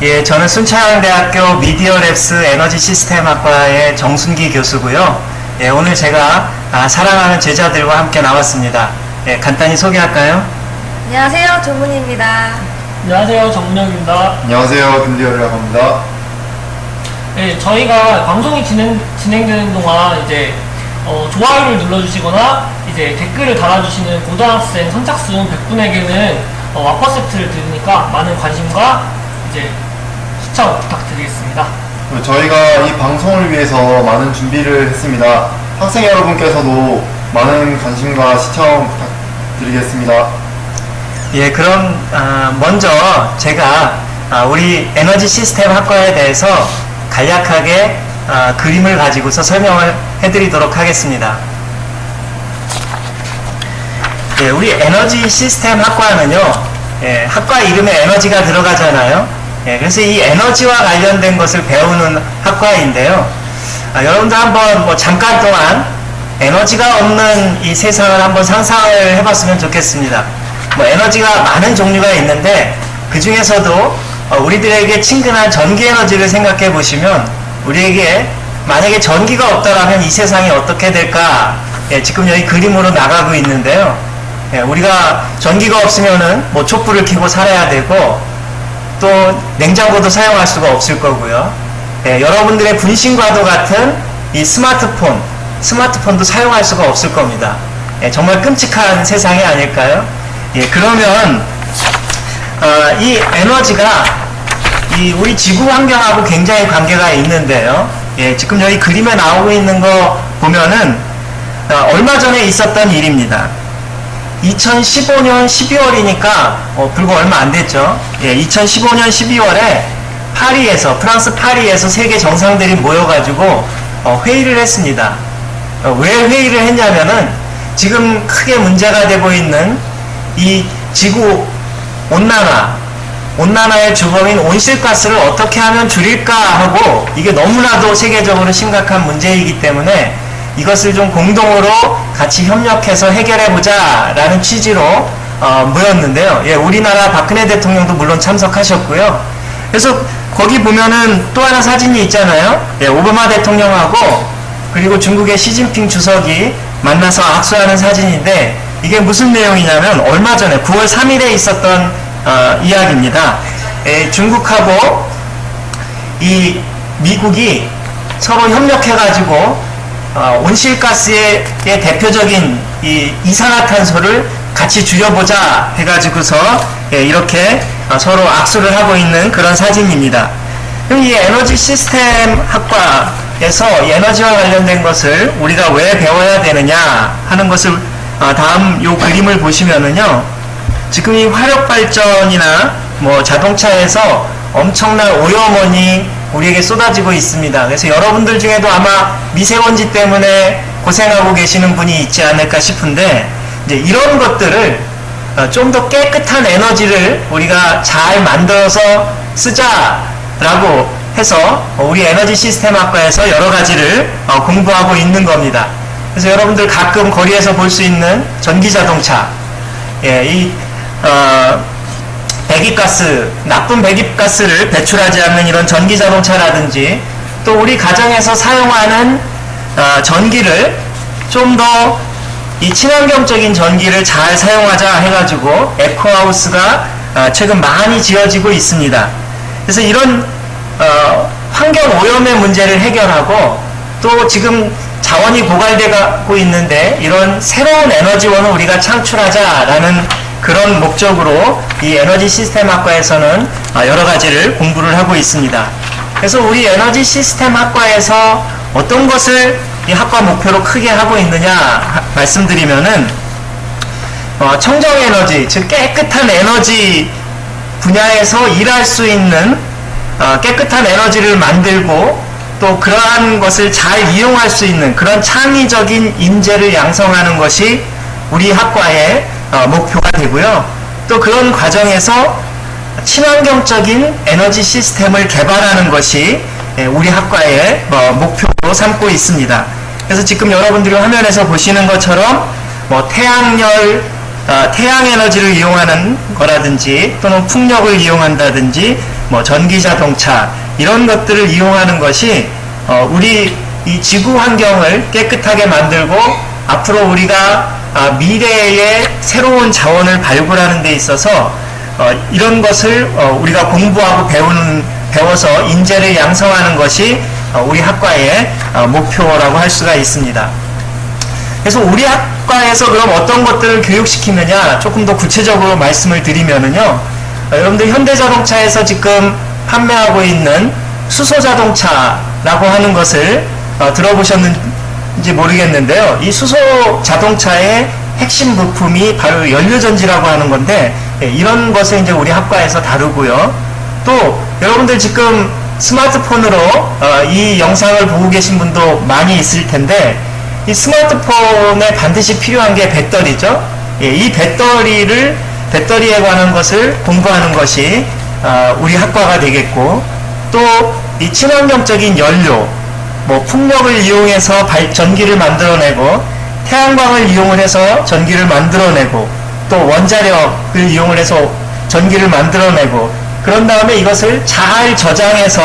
예, 저는 순창대학교 미디어랩스 에너지 시스템 학과의 정순기 교수고요. 예, 오늘 제가 아, 사랑하는 제자들과 함께 나왔습니다. 예, 간단히 소개할까요? 안녕하세요, 조문입니다. 안녕하세요 정문영입니다. 안녕하세요. 김대열이라고 합니다. 네, 저희가 방송이 진행 진행되는 동안 이제 어, 좋아요를 눌러주시거나 이제 댓글을 달아주시는 고등학생 선착순 100분에게는 어, 와퍼 세트를 드리니까 많은 관심과 이제 시청 부탁드리겠습니다. 저희가 이 방송을 위해서 많은 준비를 했습니다. 학생 여러분께서도 많은 관심과 시청 부탁드리겠습니다. 예, 그럼 아, 먼저 제가 아, 우리 에너지 시스템 학과에 대해서 간략하게 아, 그림을 가지고서 설명을 해드리도록 하겠습니다. 예, 우리 에너지 시스템 학과는요, 예, 학과 이름에 에너지가 들어가잖아요. 예, 그래서 이 에너지와 관련된 것을 배우는 학과인데요. 아, 여러분들 한번 뭐 잠깐 동안 에너지가 없는 이 세상을 한번 상상을 해봤으면 좋겠습니다. 뭐 에너지가 많은 종류가 있는데 그 중에서도 어, 우리들에게 친근한 전기 에너지를 생각해 보시면 우리에게 만약에 전기가 없다라면 이 세상이 어떻게 될까? 예, 지금 여기 그림으로 나가고 있는데요. 예, 우리가 전기가 없으면은 뭐 촛불을 켜고 살아야 되고 또 냉장고도 사용할 수가 없을 거고요. 예, 여러분들의 분신과도 같은 이 스마트폰, 스마트폰도 사용할 수가 없을 겁니다. 예, 정말 끔찍한 세상이 아닐까요? 예, 그러면 어, 이 에너지가 이 우리 지구 환경하고 굉장히 관계가 있는데요. 예, 지금 여기 그림에 나오고 있는 거 보면은 어, 얼마 전에 있었던 일입니다. 2015년 12월이니까 어, 불과 얼마 안 됐죠. 예, 2015년 12월에 파리에서 프랑스 파리에서 세계 정상들이 모여가지고 어, 회의를 했습니다. 어, 왜 회의를 했냐면은 지금 크게 문제가 되고 있는 이 지구 온난화, 온난화의 주범인 온실가스를 어떻게 하면 줄일까 하고 이게 너무나도 세계적으로 심각한 문제이기 때문에 이것을 좀 공동으로 같이 협력해서 해결해 보자 라는 취지로 어, 모였는데요. 예, 우리나라 박근혜 대통령도 물론 참석하셨고요. 그래서 거기 보면은 또 하나 사진이 있잖아요. 예, 오바마 대통령하고 그리고 중국의 시진핑 주석이 만나서 악수하는 사진인데 이게 무슨 내용이냐면 얼마 전에 9월 3일에 있었던 어, 이야기입니다. 예, 중국하고 이 미국이 서로 협력해가지고 어, 온실가스의 의 대표적인 이 이산화탄소를 같이 줄여보자 해가지고서 예, 이렇게 어, 서로 악수를 하고 있는 그런 사진입니다. 이 에너지 시스템 학과에서 이 에너지와 관련된 것을 우리가 왜 배워야 되느냐 하는 것을 어, 다음 요 그림을 보시면은요. 지금 이 화력 발전이나 뭐 자동차에서 엄청난 오염원이 우리에게 쏟아지고 있습니다. 그래서 여러분들 중에도 아마 미세먼지 때문에 고생하고 계시는 분이 있지 않을까 싶은데 이제 이런 것들을 어, 좀더 깨끗한 에너지를 우리가 잘 만들어서 쓰자라고 해서 우리 에너지 시스템 학과에서 여러 가지를 어, 공부하고 있는 겁니다. 그래서 여러분들 가끔 거리에서 볼 수 있는 전기 자동차, 예, 이 어, 배기가스, 나쁜 배기가스를 배출하지 않는 이런 전기 자동차라든지 또 우리 가정에서 사용하는 어, 전기를 좀 더 이 친환경적인 전기를 잘 사용하자 해가지고 에코하우스가 어, 최근 많이 지어지고 있습니다. 그래서 이런 어, 환경 오염의 문제를 해결하고 또 지금 자원이 고갈되고 있는데 이런 새로운 에너지원을 우리가 창출하자라는 그런 목적으로 이 에너지 시스템 학과에서는 아, 여러 가지를 공부를 하고 있습니다. 그래서 우리 에너지 시스템 학과에서 어떤 것을 이 학과 목표로 크게 하고 있느냐 하- 말씀드리면은 어, 청정 에너지, 즉 깨끗한 에너지 분야에서 일할 수 있는 어, 깨끗한 에너지를 만들고 또 그러한 것을 잘 이용할 수 있는 그런 창의적인 인재를 양성하는 것이 우리 학과의 어, 목표가 되고요. 또 그런 과정에서 친환경적인 에너지 시스템을 개발하는 것이 예, 우리 학과의 어, 목표로 삼고 있습니다. 그래서 지금 여러분들이 화면에서 보시는 것처럼 뭐 태양열 어, 태양 에너지를 이용하는 거라든지 또는 풍력을 이용한다든지 뭐 전기 자동차 이런 것들을 이용하는 것이 어, 우리 이 지구 환경을 깨끗하게 만들고 앞으로 우리가 아, 미래의 새로운 자원을 발굴하는 데 있어서 어, 이런 것을 어, 우리가 공부하고 배우는 배워서 인재를 양성하는 것이 어, 우리 학과의 어, 목표라고 할 수가 있습니다. 그래서 우리 학과에서 그럼 어떤 것들을 교육시키느냐 조금 더 구체적으로 말씀을 드리면은요 어, 여러분들 현대자동차에서 지금 판매하고 있는 수소자동차라고 하는 것을 어, 들어보셨는 지 모르겠는데요 이 수소 자동차의 핵심 부품이 바로 연료전지라고 하는 건데 예, 이런 것을 이제 우리 학과에서 다루고요 또 여러분들 지금 스마트폰으로 어, 이 영상을 보고 계신 분도 많이 있을 텐데 이 스마트폰에 반드시 필요한 게 배터리죠. 예, 이 배터리를 배터리에 관한 것을 공부하는 것이 아, 우리 학과가 되겠고 또 이 친환경적인 연료, 뭐 풍력을 이용해서 발, 전기를 만들어내고 태양광을 이용을 해서 전기를 만들어내고 또 원자력을 이용을 해서 전기를 만들어내고 그런 다음에 이것을 잘 저장해서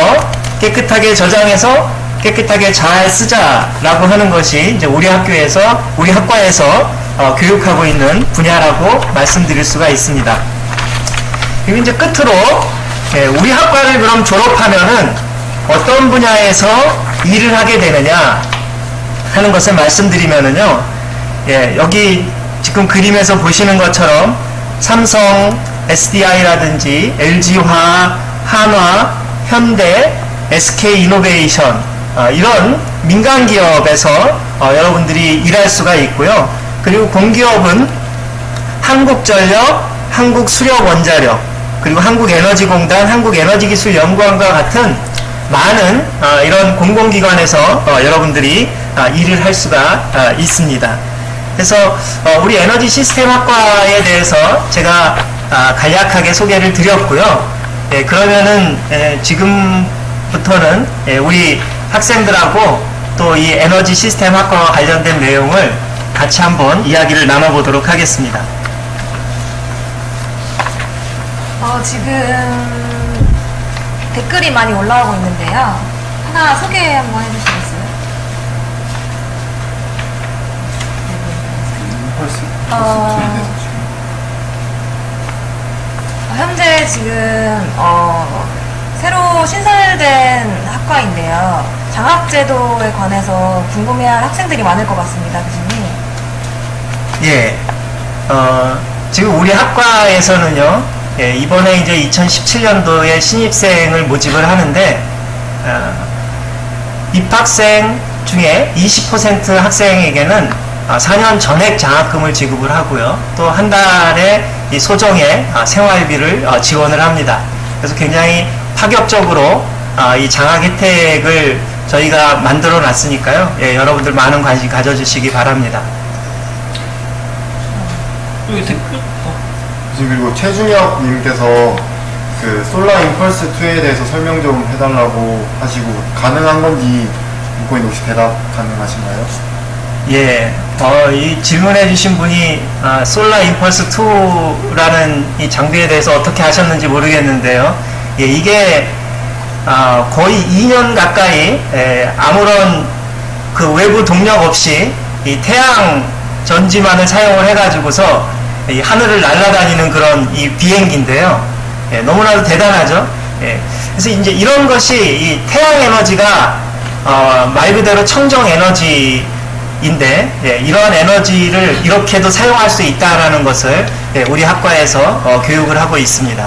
깨끗하게 저장해서 깨끗하게 잘 쓰자라고 하는 것이 이제 우리 학교에서 우리 학과에서 어, 교육하고 있는 분야라고 말씀드릴 수가 있습니다. 그리고 이제 끝으로 예, 우리 학과를 그럼 졸업하면은 어떤 분야에서 일을 하게 되느냐 하는 것을 말씀드리면은요. 예, 여기 지금 그림에서 보시는 것처럼 삼성, SDI라든지 LG화, 한화, 현대, SK이노베이션 어, 이런 민간 기업에서 어, 여러분들이 일할 수가 있고요. 그리고 공기업은 한국전력, 한국수력원자력, 그리고 한국에너지공단, 한국에너지기술연구원과 같은 많은 어, 이런 공공기관에서 어, 여러분들이 어, 일을 할 수가 어, 있습니다. 그래서 어, 우리 에너지 시스템 학과에 대해서 제가 아, 간략하게 소개를 드렸고요. 예, 그러면은 예, 지금부터는 예, 우리 학생들하고 또 이 에너지 시스템 학과와 관련된 내용을 같이 한번 이야기를 나눠보도록 하겠습니다. 어, 지금 댓글이 많이 올라오고 있는데요. 하나 소개 한번 해주시겠어요? 어, 현재 지금 어, 새로 신설된 학과인데요. 장학제도에 관해서 궁금해할 학생들이 많을 것 같습니다, 교수님. 예, 어, 지금 우리 학과에서는요, 예, 이번에 이제 2017년도에 신입생을 모집을 하는데, 어, 입학생 중에 20% 학생에게는 아, 4년 전액 장학금을 지급을 하고요. 또 한 달에 이 소정의 아, 생활비를 어, 지원을 합니다. 그래서 굉장히 파격적으로 아, 이 장학 혜택을 저희가 만들어 놨으니까요. 예, 여러분들 많은 관심 가져주시기 바랍니다. 여기 댓글 어, 지금 그리고 최준혁 님께서 그 솔라 임펄스 2에 대해서 설명 좀 해달라고 하시고 가능한 건지 묻고 있는데 혹시 대답 가능하신가요? 예, 어, 이 질문해 주신 분이 아, 솔라 임펄스 2라는 이 장비에 대해서 어떻게 하셨는지 모르겠는데요. 예, 이게 아, 거의 2년 가까이 예, 아무런 그 외부 동력 없이 이 태양 전지만을 사용을 해가지고서 이 하늘을 날아다니는 그런 이 비행기인데요. 예, 너무나도 대단하죠. 예, 그래서 이제 이런 것이 이 태양 에너지가 어, 말 그대로 청정 에너지인데 예, 이러한 에너지를 이렇게도 사용할 수 있다라는 것을 예, 우리 학과에서 어, 교육을 하고 있습니다.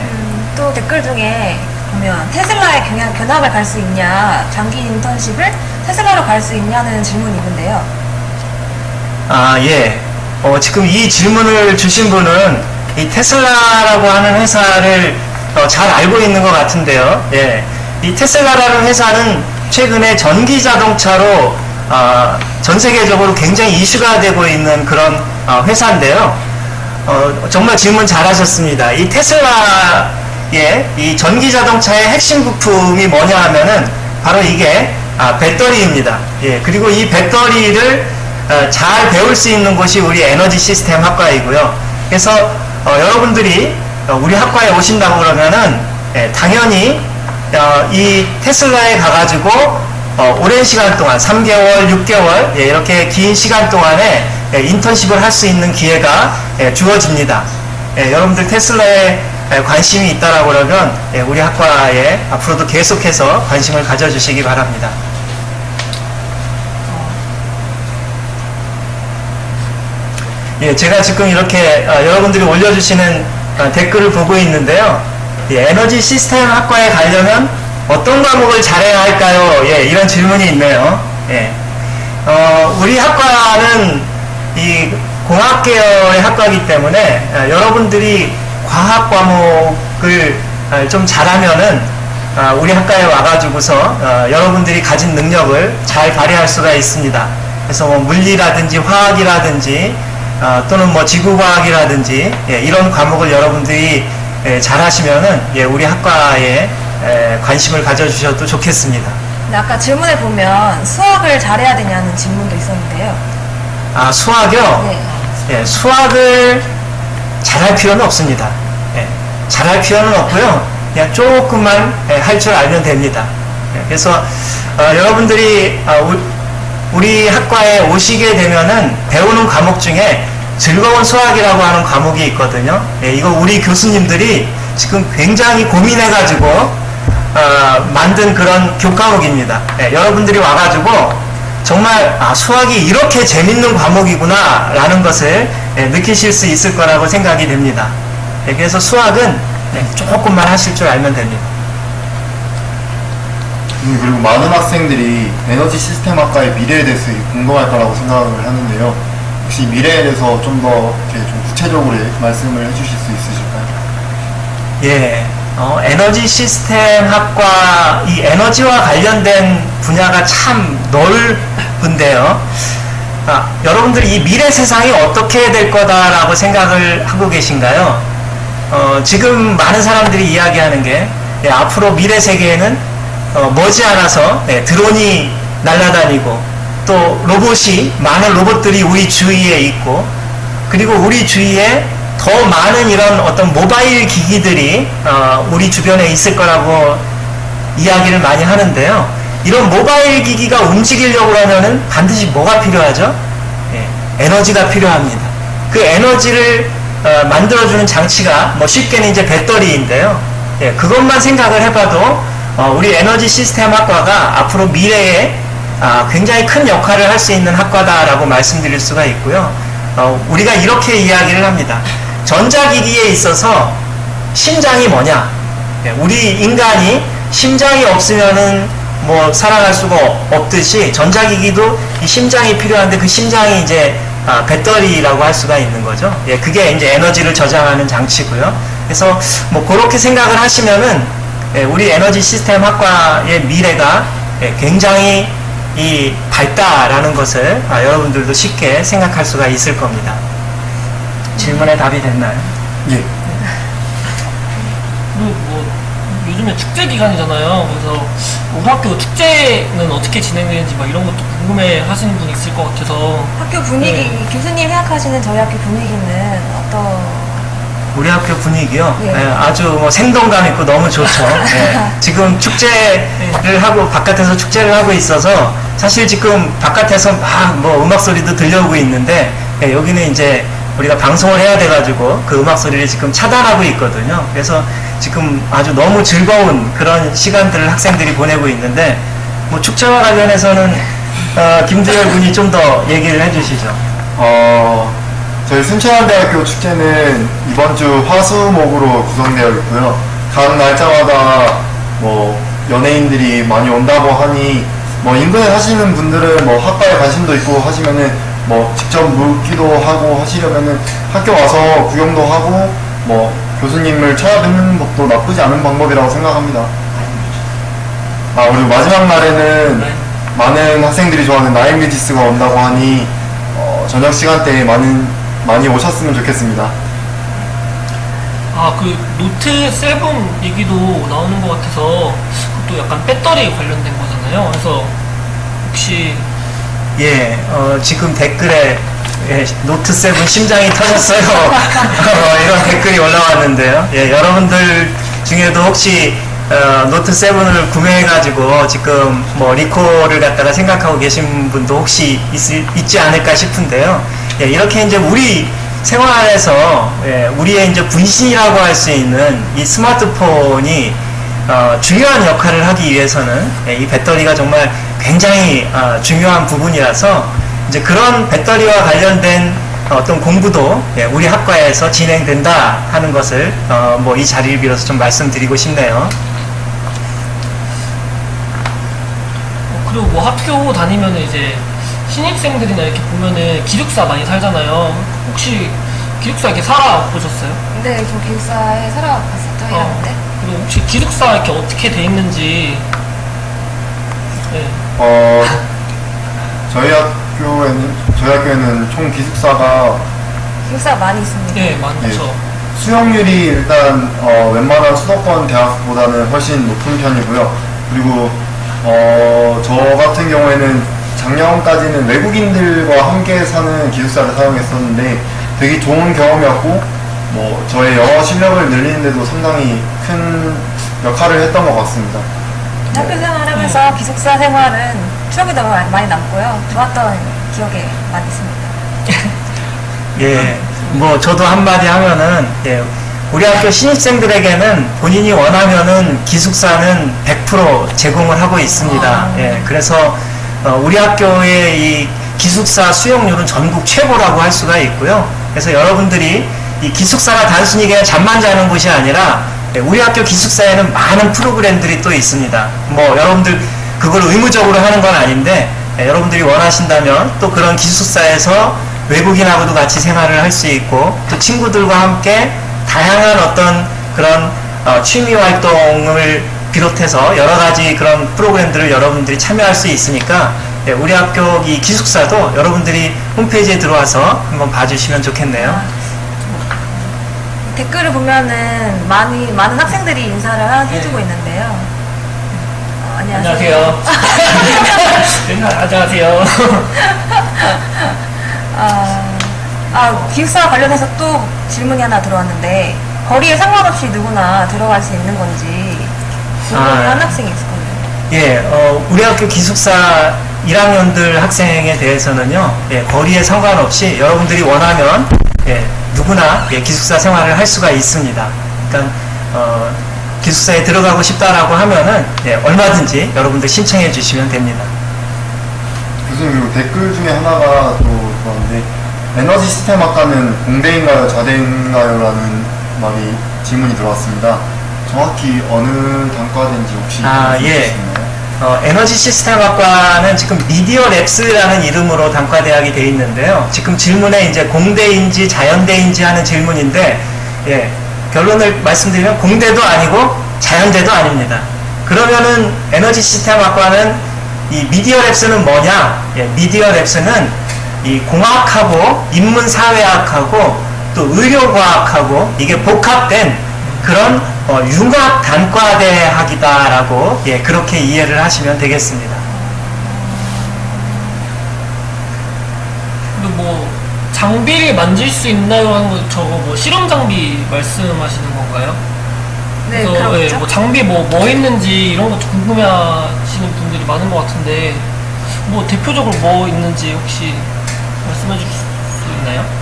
음, 또 댓글 중에 보면 테슬라에 경향, 견학을 갈 수 있냐, 장기 인턴십을 테슬라로 갈 수 있냐는 질문이 있는데요. 아, 예. 어, 지금 이 질문을 주신 분은 이 테슬라라고 하는 회사를 어, 잘 알고 있는 것 같은데요. 예. 이 테슬라라는 회사는 최근에 전기 자동차로 어, 전 세계적으로 굉장히 이슈가 되고 있는 그런 어, 회사인데요. 어, 정말 질문 잘하셨습니다. 이 테슬라의 이 전기 자동차의 핵심 부품이 뭐냐 하면은 바로 이게 아, 배터리입니다. 예, 그리고 이 배터리를 어, 잘 배울 수 있는 곳이 우리 에너지 시스템 학과이고요. 그래서 어, 여러분들이 어, 우리 학과에 오신다고 그러면은 예, 당연히 어, 이 테슬라에 가가지고 어, 오랜 시간 동안 3개월, 6개월 예, 이렇게 긴 시간 동안에 예, 인턴십을 할 수 있는 기회가 예, 주어집니다. 예, 여러분들 테슬라에 예, 관심이 있다라고 그러면 예, 우리 학과에 앞으로도 계속해서 관심을 가져주시기 바랍니다. 예, 제가 지금 이렇게 어, 여러분들이 올려주시는 어, 댓글을 보고 있는데요. 예, 에너지 시스템 학과에 가려면 어떤 과목을 잘해야 할까요? 예, 이런 질문이 있네요. 예. 어, 우리 학과는 이 공학 계열의 학과이기 때문에 어, 여러분들이 과학 과목을 어, 좀 잘하면은 어, 우리 학과에 와가지고서 어, 여러분들이 가진 능력을 잘 발휘할 수가 있습니다. 그래서 뭐 물리라든지 화학이라든지 어, 또는 뭐 지구과학이라든지 예, 이런 과목을 여러분들이 예, 잘 하시면은 예, 우리 학과에 에, 관심을 가져주셔도 좋겠습니다. 근데 아까 질문에 보면 수학을 잘해야 되냐는 질문도 있었는데요. 아 수학이요? 네. 예, 수학을 잘할 필요는 없습니다. 예, 잘할 필요는 없고요. 그냥 조금만 할줄 알면 됩니다. 예, 그래서 어, 여러분들이 어, 우- 우리 학과에 오시게 되면은 배우는 과목 중에 즐거운 수학이라고 하는 과목이 있거든요. 예, 이거 우리 교수님들이 지금 굉장히 고민해가지고 어, 만든 그런 교과목입니다. 예, 여러분들이 와가지고 정말 아, 수학이 이렇게 재밌는 과목이구나 라는 것을 예, 느끼실 수 있을 거라고 생각이 됩니다. 예, 그래서 수학은 예, 조금만 하실 줄 알면 됩니다. 음, 그리고 많은 학생들이 에너지 시스템 학과의 미래에 대해서 궁금할 거라고 생각을 하는데요. 혹시 미래에 대해서 좀 더 이렇게 좀 구체적으로 말씀을 해주실 수 있으실까요? 예, 어, 에너지 시스템 학과 이 에너지와 관련된 분야가 참 넓은데요. 아, 여러분들 이 미래 세상이 어떻게 될 거다라고 생각을 하고 계신가요? 어, 지금 많은 사람들이 이야기하는 게 예, 앞으로 미래 세계에는 어, 머지않아서 예, 드론이 날아다니고 또 로봇이 많은 로봇들이 우리 주위에 있고 그리고 우리 주위에 더 많은 이런 어떤 모바일 기기들이 어, 우리 주변에 있을 거라고 이야기를 많이 하는데요. 이런 모바일 기기가 움직이려고 하면은 반드시 뭐가 필요하죠? 예, 에너지가 필요합니다. 그 에너지를 어, 만들어주는 장치가 뭐 쉽게는 이제 배터리인데요. 예, 그것만 생각을 해봐도 어, 우리 에너지 시스템 학과가 앞으로 미래에 아, 굉장히 큰 역할을 할 수 있는 학과다라고 말씀드릴 수가 있고요. 어, 우리가 이렇게 이야기를 합니다. 전자기기에 있어서 심장이 뭐냐? 예, 우리 인간이 심장이 없으면은 뭐 살아갈 수가 없듯이 전자기기도 이 심장이 필요한데 그 심장이 이제 아, 배터리라고 할 수가 있는 거죠. 예, 그게 이제 에너지를 저장하는 장치고요. 그래서 뭐 그렇게 생각을 하시면은 예, 우리 에너지 시스템 학과의 미래가 예, 굉장히 이 밝다라는 것을 아, 여러분들도 쉽게 생각할 수가 있을 겁니다. 질문에 답이 됐나요? 예. 그리고 뭐 요즘에 축제 기간이잖아요. 그래서 우리 학교 축제는 어떻게 진행되는지 막 이런 것도 궁금해 하시는 분 있을 것 같아서 학교 분위기, 네. 교수님 생각하시는 저희 학교 분위기는 어떤 우리 학교 분위기요. 예. 예, 아주 뭐 생동감 있고 너무 좋죠. 예, 지금 축제를 하고 바깥에서 축제를 하고 있어서 사실 지금 바깥에서 막 뭐 음악 소리도 들려오고 있는데 예, 여기는 이제 우리가 방송을 해야 돼가지고 그 음악 소리를 지금 차단하고 있거든요. 그래서 지금 아주 너무 즐거운 그런 시간들을 학생들이 보내고 있는데 뭐 축제와 관련해서는 어, 김두열 군이 좀 더 얘기를 해주시죠. 어, 저희 순천대학교 축제는 이번 주 화수목으로 구성되어 있고요. 각 날짜마다 뭐 연예인들이 많이 온다고 하니 뭐 인근에 사시는 분들은 뭐 학과에 관심도 있고 하시면은 뭐 직접 묻기도 하고 하시려면은 학교 와서 구경도 하고 뭐 교수님을 찾아뵙는 것도 나쁘지 않은 방법이라고 생각합니다. 아 그리고 마지막 날에는 네. 많은 학생들이 좋아하는 나인뮤지스가 온다고 하니 어, 저녁 시간대에 많은 많이 오셨으면 좋겠습니다. 아 그 노트 7 얘기도 나오는 것 같아서 그것도 약간 배터리 관련된 거잖아요. 그래서 혹시 예, 어, 지금 댓글에 예, 노트 7 심장이 터졌어요. 어, 이런 댓글이 올라왔는데요. 예, 여러분들 중에도 혹시 어, 노트 7을 구매해가지고 지금 뭐 리콜을 갖다가 생각하고 계신 분도 혹시 있, 지 않을까 싶은데요. 예, 이렇게 이제 우리 생활에서 예, 우리의 이제 분신이라고 할 수 있는 이 스마트폰이 어, 중요한 역할을 하기 위해서는 예, 이 배터리가 정말 굉장히 어, 중요한 부분이라서 이제 그런 배터리와 관련된 어떤 공부도 예, 우리 학과에서 진행된다 하는 것을 어, 뭐 이 자리를 빌어서 좀 말씀드리고 싶네요. 어, 그리고 뭐 학교 다니면 이제 신입생들이나 이렇게 보면은 기숙사 많이 살잖아요. 혹시 기숙사 이렇게 살아보셨어요? 근데 저 기숙사에 살아봤었죠, 어. 1학년 때. 그리고 혹시 기숙사 이렇게 어떻게 돼 있는지 네. 어, 저희 학교에는, 저희 학교에는 총 기숙사가 기숙사 많이 있습니다. 네, 많죠. 수용률이 일단 어, 웬만한 수도권 대학보다는 훨씬 높은 편이고요. 그리고 어, 저 같은 경우에는 작년까지는 외국인들과 함께 사는 기숙사를 사용했었는데 되게 좋은 경험이었고 뭐 저의 영어 실력을 늘리는데도 상당히 큰 역할을 했던 것 같습니다. 학교 생활하면서 기숙사 생활은 추억이 너무 많이 남고요. 좋았던 기억이 많이 있습니다. 예, 뭐 저도 한마디 하면은 예, 우리 학교 신입생들에게는 본인이 원하면은 기숙사는 100% 제공을 하고 있습니다. 아. 예, 그래서 어, 우리 학교의 이 기숙사 수용률은 전국 최고라고 할 수가 있고요. 그래서 여러분들이 이 기숙사가 단순히 그냥 잠만 자는 곳이 아니라 예, 우리 학교 기숙사에는 많은 프로그램들이 또 있습니다. 뭐 여러분들 그걸 의무적으로 하는 건 아닌데 예, 여러분들이 원하신다면 또 그런 기숙사에서 외국인하고도 같이 생활을 할 수 있고 또 친구들과 함께 다양한 어떤 그런 어, 취미 활동을 비롯해서 여러 가지 그런 프로그램들을 여러분들이 참여할 수 있으니까 예, 우리 학교 이 기숙사도 여러분들이 홈페이지에 들어와서 한번 봐주시면 좋겠네요. 아, 댓글을 보면은 많이 많은 학생들이 인사를 하- 해주고 네. 있는데요. 어, 안녕하세요. 안녕하세요. 네, 안녕하세요. 아, 아, 기숙사 관련해서 또 질문이 하나 들어왔는데 거리에 상관없이 누구나 들어갈 수 있는 건지 아. 학생이 있을 거예요. 예, 어, 우리 학교 기숙사 1학년들 학생에 대해서는요, 예, 거리에 상관없이 여러분들이 원하면, 예, 누구나 예, 기숙사 생활을 할 수가 있습니다. 그러니까, 어, 기숙사에 들어가고 싶다라고 하면은, 예, 얼마든지 여러분들 신청해 주시면 됩니다. 교수님 그리고 댓글 중에 하나가 또 그런데 에너지 시스템 학과는 공대인가요 자대인가요 라는 말이 질문이 들어왔습니다. 정확히 어느 단과인지 혹시 아, 예. 어, 에너지 시스템 학과는 지금 미디어 랩스라는 이름으로 단과대학이 되어 있는데요. 지금 질문에 이제 공대인지 자연대인지 하는 질문인데, 예, 결론을 말씀드리면 공대도 아니고 자연대도 아닙니다. 그러면은 에너지 시스템 학과는 이 미디어 랩스는 뭐냐? 예, 미디어 랩스는 이 공학하고 인문사회학하고 또 의료과학하고 이게 복합된 그런 어, 융합 단과대학이다라고 예, 그렇게 이해를 하시면 되겠습니다. 그리고 뭐 장비를 만질 수 있나요 하는 거 저거 뭐 실험 장비 말씀하시는 건가요? 네, 그래서 예. 뭐 장비 뭐뭐 있는지 이런 거 궁금해하시는 분들이 많은 것 같은데 뭐 대표적으로 뭐 있는지 혹시 말씀해 주실 수 있나요?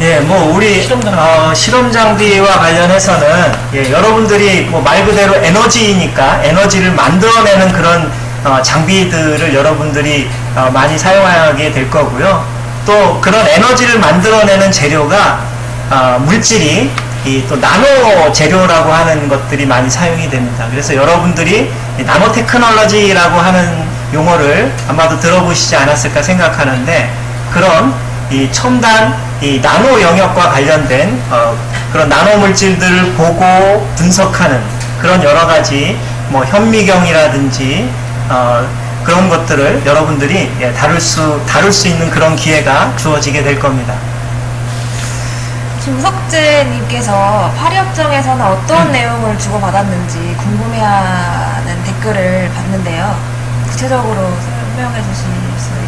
예, 뭐 우리 실험 장비. 어, 실험 장비와 관련해서는 예, 여러분들이 뭐 말 그대로 에너지니까 에너지를 만들어내는 그런 어, 장비들을 여러분들이 어, 많이 사용하게 될 거고요. 또 그런 에너지를 만들어내는 재료가 어, 물질이 이또 나노 재료라고 하는 것들이 많이 사용이 됩니다. 그래서 여러분들이 이 나노 테크놀로지라고 하는 용어를 아마도 들어보시지 않았을까 생각하는데 그런 이 첨단 이 나노 영역과 관련된 어, 그런 나노 물질들을 보고 분석하는 그런 여러 가지 뭐 현미경이라든지 어, 그런 것들을 여러분들이 예, 다룰 수 다룰 수 있는 그런 기회가 주어지게 될 겁니다. 김석재님께서 파리협정에서는 어떤 내용을 주고받았는지 궁금해하는 댓글을 봤는데요. 구체적으로 설명해 주실 수 있으신지.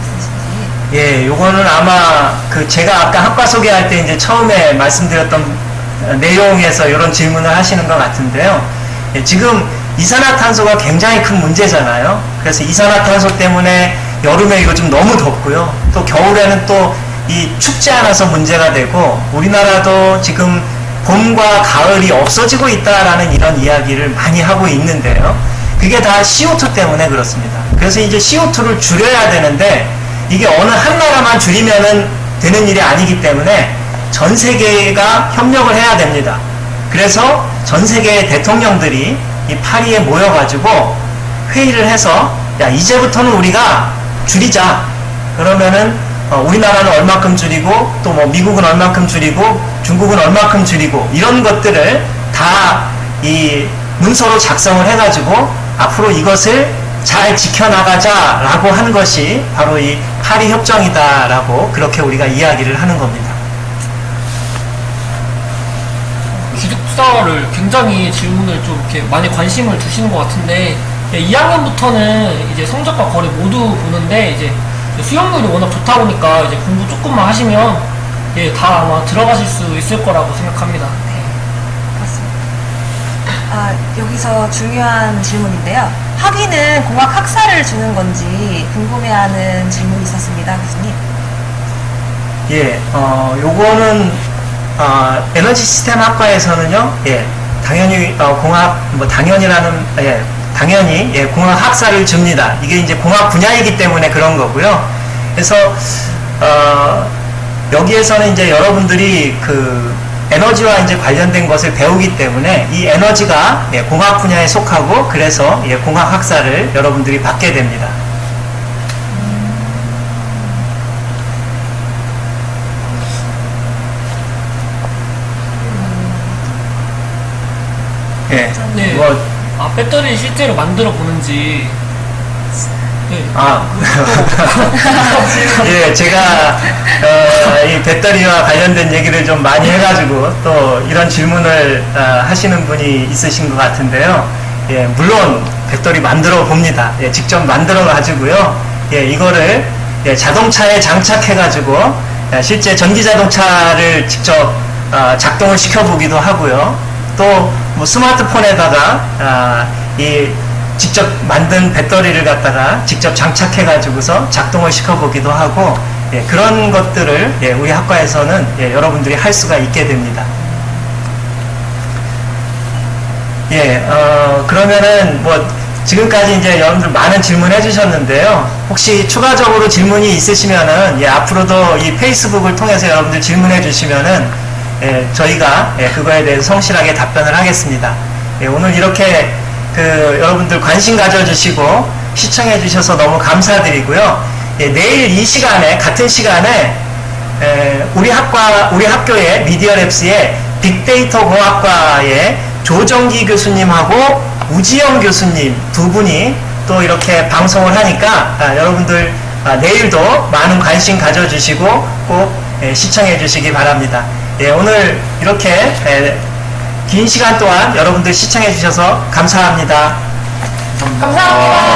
예, 요거는 아마 그 제가 아까 학과 소개할 때 이제 처음에 말씀드렸던 어, 내용에서 이런 질문을 하시는 것 같은데요. 예, 지금 이산화탄소가 굉장히 큰 문제잖아요. 그래서 이산화탄소 때문에 여름에 요즘 너무 덥고요. 또 겨울에는 또 이 춥지 않아서 문제가 되고 우리나라도 지금 봄과 가을이 없어지고 있다라는 이런 이야기를 많이 하고 있는데요. 그게 다 CO2 때문에 그렇습니다. 그래서 이제 CO2를 줄여야 되는데 이게 어느 한 나라만 줄이면은 되는 일이 아니기 때문에 전 세계가 협력을 해야 됩니다. 그래서 전 세계의 대통령들이 이 파리에 모여가지고 회의를 해서 야 이제부터는 우리가 줄이자. 그러면은 어, 우리나라는 얼마큼 줄이고 또 뭐 미국은 얼마큼 줄이고 중국은 얼마큼 줄이고 이런 것들을 다 이 문서로 작성을 해가지고 앞으로 이것을 잘 지켜나가자라고 한 것이 바로 이 파리 협정이다라고 그렇게 우리가 이야기를 하는 겁니다. 기숙사를 굉장히 질문을 좀 이렇게 많이 관심을 두시는 것 같은데 예, 2학년부터는 이제 성적과 거리 모두 보는데 이제 수영률이 워낙 좋다 보니까 이제 공부 조금만 하시면 예, 다 아마 들어가실 수 있을 거라고 생각합니다. 네, 그렇습니다. 아, 여기서 중요한 질문인데요. 학위는 공학 학사를 주는 건지 궁금해하는 질문이 있었습니다, 교수님. 예, 어, 요거는, 어, 에너지 시스템 학과에서는요, 예, 당연히, 어, 공학, 뭐, 당연이라는, 예, 당연히, 예, 공학 학사를 줍니다. 이게 이제 공학 분야이기 때문에 그런 거고요. 그래서, 어, 여기에서는 이제 여러분들이 그, 에너지와 이제 관련된 것을 배우기 때문에 이 에너지가 예, 공학 분야에 속하고 그래서 예, 공학 학사를 여러분들이 받게 됩니다. 예, 네. 뭐 아, 배터리 실제로 만들어 보는지 네. 아, 예, 제가 어, 이 배터리와 관련된 얘기를 좀 많이 해가지고 또 이런 질문을 어, 하시는 분이 있으신 것 같은데요. 예, 물론 배터리 만들어 봅니다. 예, 직접 만들어 가지고요. 예, 이거를 예, 자동차에 장착해 가지고 예, 실제 전기 자동차를 직접 어, 작동을 시켜 보기도 하고요. 또 뭐 스마트폰에다가 아, 이 직접 만든 배터리를 갖다가 직접 장착해 가지고서 작동을 시켜 보기도 하고 예, 그런 것들을 예, 우리 학과에서는 예, 여러분들이 할 수가 있게 됩니다. 예, 어, 그러면은 뭐 지금까지 이제 여러분들 많은 질문 해 주셨는데요. 혹시 추가적으로 질문이 있으시면은 예, 앞으로도 이 페이스북을 통해서 여러분들 질문해 주시면은 예, 저희가 예, 그거에 대해서 성실하게 답변을 하겠습니다. 예, 오늘 이렇게 그 여러분들 관심 가져주시고 시청해 주셔서 너무 감사드리고요. 예, 내일 이 시간에 같은 시간에 에, 우리 학과 우리 학교의 미디어 랩스의 빅데이터 공학과의 조정기 교수님하고 우지영 교수님 두 분이 또 이렇게 방송을 하니까 아, 여러분들 아, 내일도 많은 관심 가져주시고 꼭 예, 시청해 주시기 바랍니다. 예, 오늘 이렇게 에, 긴 시간 동안 여러분들 시청해 주셔서 감사합니다. 감사합니다.